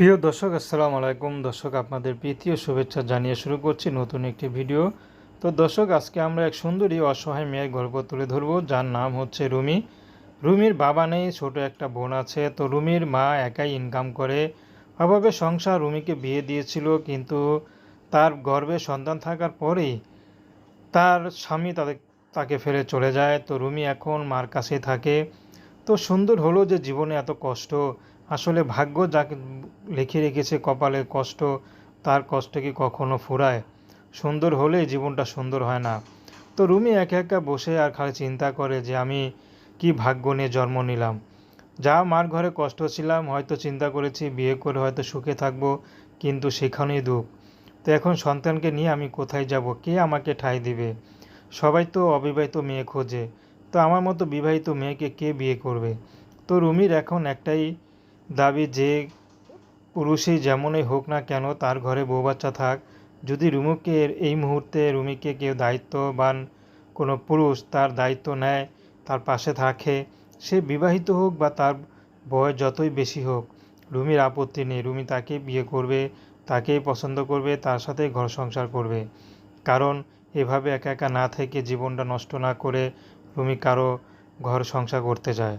প্রিয় দর্শক, আসসালামু আলাইকুম। দর্শক, আপনাদের প্রীতি ও শুভেচ্ছা জানিয়ে শুরু করছি নতুন একটি ভিডিও। তো দর্শক, আজকে আমরা এক সুন্দরী অসহায় মেয়ের গল্প তুলে ধরবো, যার নাম হচ্ছে রুমি। রুমির বাবা নেই, ছোট একটা বোন আছে। তো রুমির মা একাই ইনকাম করে। অভাবে সংসার রুমিকে বিয়ে দিয়েছিল, কিন্তু তার গর্ভে সন্তান থাকার পরেই তার স্বামী তাদের, তাকে ফেলে চলে যায়। তো রুমি এখন মার কাছে থাকে। তো সুন্দর হলো যে জীবনে এত কষ্ট আসলে ভাগ্য যাকে লিখে রেখেছে কপালে কষ্ট, তার কষ্ট কি কখনো ফুরায়? সুন্দর হলে জীবনটা সুন্দর হয় না। তো রুমি একা একা বসে আর খালি চিন্তা করে যে আমি কি ভাগ্য নিয়ে জন্ম নিলাম। যা মার ঘরে কষ্ট ছিলাম, হয়তো চিন্তা করেছি বিয়ে করে হয়তো সুখে থাকব, কিন্তু সেখানেই দুঃখ। তো এখন সন্তানকে নিয়ে আমি কোথায় যাব? কে আমাকে ঠাঁই দিবে? সবাই তো অবিবাহিত মেয়ে খোঁজে। তো আমার মতো বিবাহিত মেয়েকে কে বিয়ে করবে? তো রুমির এখন একটাই দাবি যে পুরুষই যেমনই হোক না কেন তার ঘরে বউ বাচ্চা থাক, যদি রুমুকে এই মুহূর্তে রুমিকে কেউ দায়িত্ববান কোনো পুরুষ তার দায়িত্ব নেয়, তার পাশে থাকে, সে বিবাহিত হোক বা তার বয়স যতই বেশি হোক, রুমির আপত্তি নেই। রুমি তাকে বিয়ে করবে, তাকেই পছন্দ করবে, তার সাথে ঘর সংসার করবে। কারণ এভাবে একা একা না থেকে জীবনটা নষ্ট না করে রুমি কারও ঘর সংসার করতে চায়।